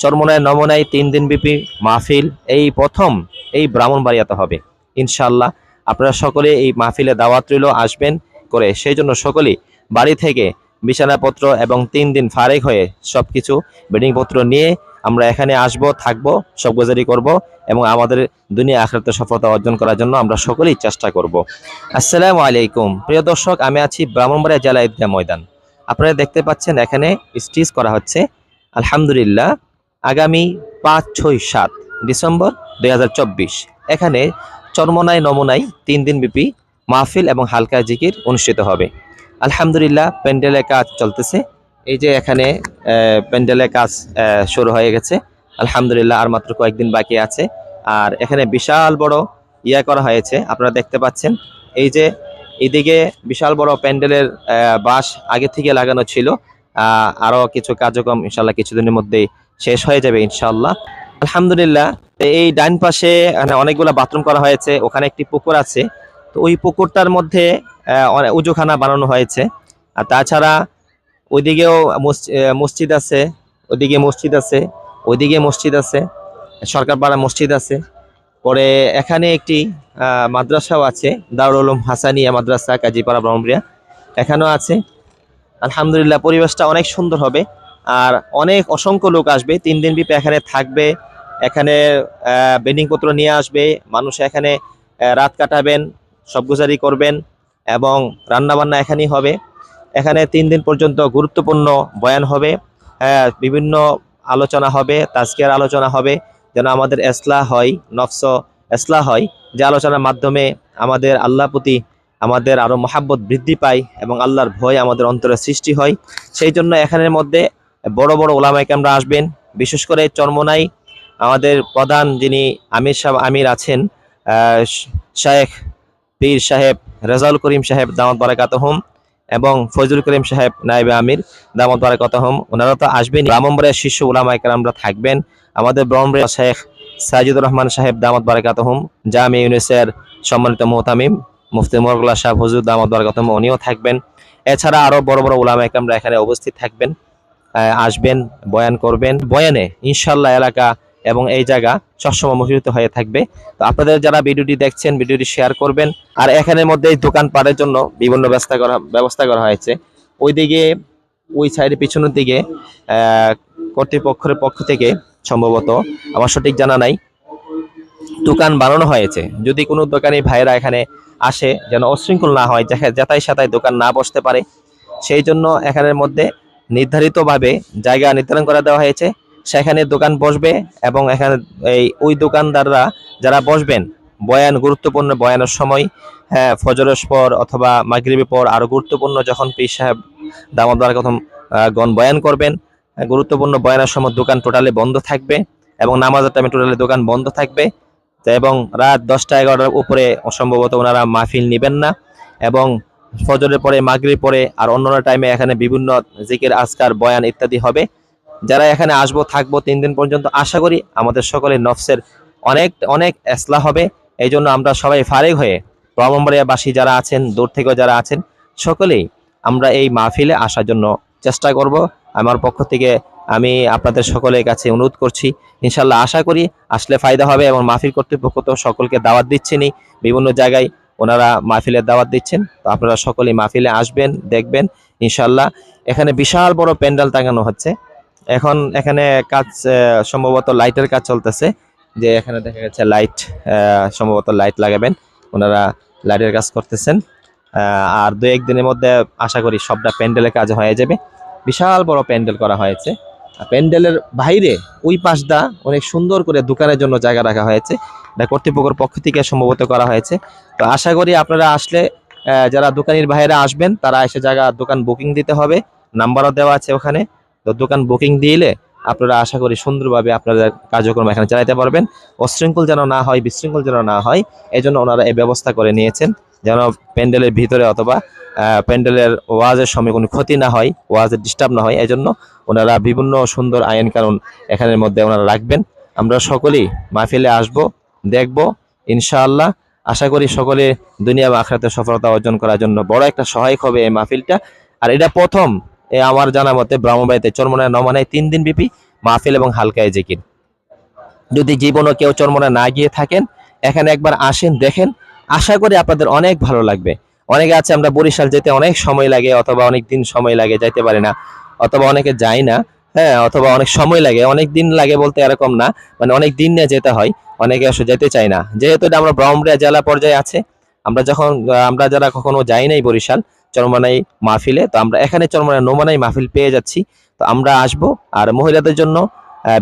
চরমনায়, নমনায় তিন দিন ব্যাপী মাহফিল, এই প্রথম এই ব্রাহ্মণবাড়িয়াতে হবে। ইনশাল্লাহ আপনারা সকলে এই মাহফিলে দাওয়াত রইল, আসবেন করে। সেই জন্য সকলেই বাড়ি থেকে বিছানাপত্র এবং তিন দিন ফারেক হয়ে সব সবকিছু বেডিংপত্র নিয়ে আমরা এখানে আসব, থাকব সব গুজারি করব এবং আমাদের দুনিয়া আখরাতে সফলতা অর্জন করার জন্য আমরা সকলেই চেষ্টা করব। আসসালামু আলাইকুম। প্রিয় দর্শক, আমি আছি ব্রাহ্মণবাড়িয়া জেলা ঈদগাহ ময়দান। আপনারা দেখতে পাচ্ছেন এখানে স্টিচ করা হচ্ছে। আলহামদুলিল্লাহ। আগামী পাঁচ, ছয়, সাত ডিসেম্বর দুই হাজার চব্বিশ। এখানে চরমনায়, নমুনায় তিন দিন ব্যাপী মাহফিল এবং হালকা জিকির অনুষ্ঠিত হবে। আলহামদুলিল্লাহ, প্যান্ডেলের কাজ চলতেছে। এই যে এখানে প্যান্ডেলের কাজ শুরু হয়ে গেছে। আলহামদুলিল্লাহ, আর মাত্র কয়েকদিন বাকি আছে। আর এখানে বিশাল বড় ইয়া করা হয়েছে, আপনারা দেখতে পাচ্ছেন। এই যে, এদিকে বিশাল বড় প্যান্ডেলের বাঁশ আগে থেকে লাগানো ছিল। আহ, আরও কিছু কার্যক্রম ইনশাল্লাহ কিছুদিনের মধ্যেই শেষ হয়ে যাবে ইনশাল্লাহ আলহামদুলিল্লাহ এই ডাইন পাশে অনেকগুলো বাথরুম করা হয়েছে ওখানে একটি পুকুর আছে। তো ওই পুকুরটার মধ্যে উজুখানা বানানো হয়েছে। আর তাছাড়া ওইদিকেও মস- মসজিদ আছে ওইদিকে মসজিদ আছে ওইদিকে মসজিদ আছে সরকার পাড়া মসজিদ আছে। পরে এখানে একটি মাদ্রাসাও আছে দারুল হাসানিয়া মাদ্রাসা কাজীপাড়া ব্রহ্মপ্রিয়া। এখানেও আছে। আলহামদুলিল্লাহ, পরিবেশটা অনেক সুন্দর হবে। আর অনেক অসংখ্য লোক আসবে, তিন দিন ব্যাপী এখানে থাকবে, এখানে বেডিং পত্র নিয়ে আসবে, মানুষ এখানে রাত কাটাবেন, সবগুজারি করবেন এবং রান্নাবান্না এখানেই হবে। এখানে তিন দিন পর্যন্ত গুরুত্বপূর্ণ বয়ান হবে বিভিন্ন আলোচনা হবে তাজকের আলোচনা হবে, যেন আমাদের এসলা হয়, নফস এসলা হয়। যে আলোচনার মাধ্যমে আমাদের আল্লাহ প্রতি আমাদের আরও মহাব্বত বৃদ্ধি পায় এবং আল্লাহর ভয় আমাদের অন্তরে সৃষ্টি হয়। সেই জন্য এখানের মধ্যে বড় বড় ওলামাইকে আমরা আসবেন। বিশেষ করে চরমনাই আমাদের প্রধান যিনি আমির সাহেব আমির আছেন শায়েখ পীর সাহেব রেজাউল করিম সাহেব দামত বারাকাতহম এবং ফজলুল করিম সাহেব নাইবে আমির দামত বারাকাতহম, ওনারা তো আসবেন। ব্রাহ্মণবাড়িয়ার শীর্ষ ওলামাইকার আমরা থাকবেন। আমাদের ব্রহ্মবাড়িয়া শেখ সাজিদুর রহমান সাহেব দামত বারাকাতহম, জামি ইউনিসের সম্মানিত মোহতামিম। মুফতি মোরগুল্লা শাহ হুজুর দামত বারাকাতহম উনিও থাকবেন। এছাড়া আরও বড় বড় ওলামাইকার আমরা এখানে উপস্থিত থাকবেন আসবেন, বয়ান করবেন। বয়ানে ইনশাল্লাহ এলাকা এবং এই জায়গা সবসময় মুখরিত হয়ে থাকবে। তো আপনাদের যারা ভিডিওটি দেখছেন, ভিডিওটি শেয়ার করবেন। আর এখানের মধ্যে দোকান পাড়ের জন্য বিভিন্ন ব্যবস্থা করা ব্যবস্থা করা হয়েছে। ওইদিকে, ওই সাইডের পিছনের দিকে কর্তৃপক্ষের পক্ষ থেকে সম্ভবত, আমার সঠিক জানা নাই। দোকান বানানো হয়েছে। যদি কোনো দোকানি ভাইরা এখানে আসে, যেন অশৃঙ্খল না হয় যাতে যাতাই সাতাই দোকান না বসতে পারে। সেই জন্য এখানের মধ্যে নির্ধারিতভাবে জায়গা নির্ধারণ করে দেওয়া হয়েছে। সেখানে দোকান বসবে এবং এখানে এই ওই দোকানদাররা যারা বসবেন, বয়ান, গুরুত্বপূর্ণ বয়ানের সময় হ্যাঁ ফজরের পর অথবা মাগরিবের পর আরও গুরুত্বপূর্ণ যখন পীর সাহেব দামোদর প্রথম গণ বয়ান করবেন, গুরুত্বপূর্ণ বয়ানের সময় দোকান টোটালি বন্ধ থাকবে এবং নামাজের টাইমে টোটালি দোকান বন্ধ থাকবে। এবং রাত দশটা এগারোটার উপরে সম্ভবত ওনারা মাহফিল নেবেন না এবং ফজরের পরে মাগরিব পরে আর অন্যান্য টাইমে এখানে বিভিন্ন জিকির, আজকার, বয়ান ইত্যাদি হবে। যারা এখানে আসব, থাকব তিন দিন পর্যন্ত, আশা করি আমাদের সকলের নফসের অনেক অনেক এসলা হবে। এই জন্য আমরা সবাই ফারেক হয়ে ব্রহ্মবাড়িয়াবাসী যারা আছেন, দূর থেকেও যারা আছেন, সকলেই আমরা এই মাহফিলে আসার জন্য চেষ্টা করব। আমার পক্ষ থেকে আমি আপনাদের সকলের কাছে অনুরোধ করছি ইনশাল্লাহ আশা করি আসলে ফায়দা হবে এবং মাহফিল কর্তৃপক্ষ তো সকলকে দাওয়াত দিচ্ছেনই। বিভিন্ন জায়গায় ওনারা মাহফিলের দাওয়াত দিচ্ছেন। তো আপনারা সকলেই মাহফিলে আসবেন, দেখবেন ইনশাল্লাহ এখানে বিশাল বড় প্যান্ডেল টাঙানো হচ্ছে। এখন এখানে কাজ সম্ভবত লাইটের কাজ চলতেছে। যে এখানে দেখা যাচ্ছে লাইট সম্ভবত লাইট লাগাবেন। ওনারা লাইটের কাজ করতেছেন। আর দু একদিনের মধ্যে আশা করি সবটা প্যান্ডেলের কাজ হয়ে যাবে। বিশাল বড় প্যান্ডেল করা হয়েছে। প্যান্ডেলের বাইরে ওই পাশটা অনেক সুন্দর করে দোকানের জন্য জায়গা রাখা হয়েছে। এটা কর্তৃপক্ষের পক্ষ থেকে সম্ভবত করা হয়েছে। তো আশা করি আপনারা আসলে যারা দোকানের বাইরে আসবেন, তারা এসে জায়গা দোকান বুকিং দিতে হবে। নাম্বারও দেওয়া আছে ওখানে। তো দোকান বুকিং দিলে আপনারা আশা করি সুন্দরভাবে আপনাদের কার্যক্রম এখানে চালাতে পারবেন। অশৃঙ্খল যেন না হয়, বিশৃঙ্খল যেন না হয় এই জন্য ওনারা এই ব্যবস্থা করে নিয়েছেন। যেন প্যান্ডেলের ভিতরে অথবা প্যান্ডেলের ওয়াজের সময় কোনো ক্ষতি না হয়, ওয়াজের ডিস্টার্ব না হয় এই জন্য ওনারা বিভিন্ন সুন্দর আইন কানুন এখানের মধ্যে ওনারা রাখবেন। আমরা সকলেই মাহফিলে আসব, দেখব, ইনশাআল্লাহ। আশা করি সকলে দুনিয়া বা আখরাতে সফলতা অর্জন করার জন্য বড় একটা সহায়ক হবে এই মাহফিলটা। আর এটা প্রথম আমার জানা মতে ব্রাহ্মবাড়িতে চরমনায় নমানায় তিন দিন ব্যাপী মাহফিল এবং হালকায় জিকির। যদি জীবনও কেউ চরমনে না গিয়ে থাকেন, এখানে একবার আসেন, দেখেন, আশা করি আপনাদের অনেক ভালো লাগবে। অনেকে আছে আমরা বরিশাল যেতে অনেক সময় লাগে অথবা অনেক দিন সময় লাগে, যাইতে পারি না, অথবা অনেকে যায় না হ্যাঁ অথবা অনেক সময় লাগে, অনেক দিন লাগে বলতে এরকম না মানে অনেক দিন নিয়ে যেতে হয়, অনেকে আসলে যেতে চায় না। যেহেতু এটা আমরা ব্রহ্মরিয়া জেলা পর্যায়ে আছে, আমরা যখন, আমরা যারা কখনো যাই নাই বরিশাল চরমানাই মাহফিলে। তো আমরা এখানে চরমানাই নোমানাই মাহফিল পেয়ে যাচ্ছি। তো আমরা আসব। আর মহিলাদের জন্য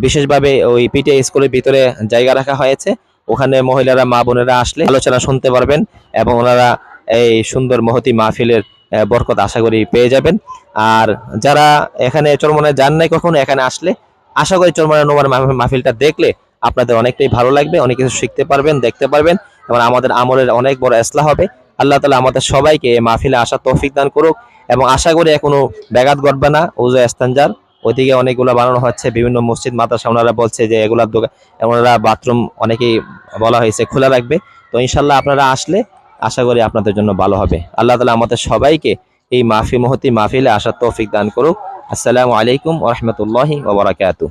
বিশেষভাবে ওই পিটে স্কুলের ভিতরে জায়গা রাখা হয়েছে। ওখানে মহিলারা, মা বোনেরা আসলে আলোচনা শুনতে পারবেন এবং ওনারা এই সুন্দর মহতি মাহফিলের বরকত আশা করি পেয়ে যাবেন। আর যারা এখানে চরমনায় যান নাই কখনো, এখানে আসলে আশা করি চরমনায় নোমার মাহ- মাহফিলটা দেখলে আপনাদের অনেকটাই ভালো লাগবে। অনেক কিছু শিখতে পারবেন, দেখতে পারবেন এবং আমাদের আমলের অনেক বড় এসলা হবে। আল্লাহ তালা আমাদের সবাইকে মাহফিলে আসার তৌফিক দান করুক এবং আশা করি কোনো ব্যাঘাত ঘটবে না। উজু এস্তানজার ওইদিকে অনেকগুলো বানানো হচ্ছে, বিভিন্ন মসজিদ, মাদ্রাসা, ওনারা বলছে যে এগুলার দোকান, ওনারা বাথরুম অনেকেই বলা হয়েছে খোলা রাখবে। তো ইনশাল্লাহ আপনারা আসলে আশা করি আপনাদের জন্য ভালো হবে। আল্লাহ তালা আমাদের সবাইকে এই মাহফি মহতি মাহফিলে আসার তৌফিক দান করুক। আসসালামু আলাইকুম ওরহমতুল্লাহি ওবরাকাতুহ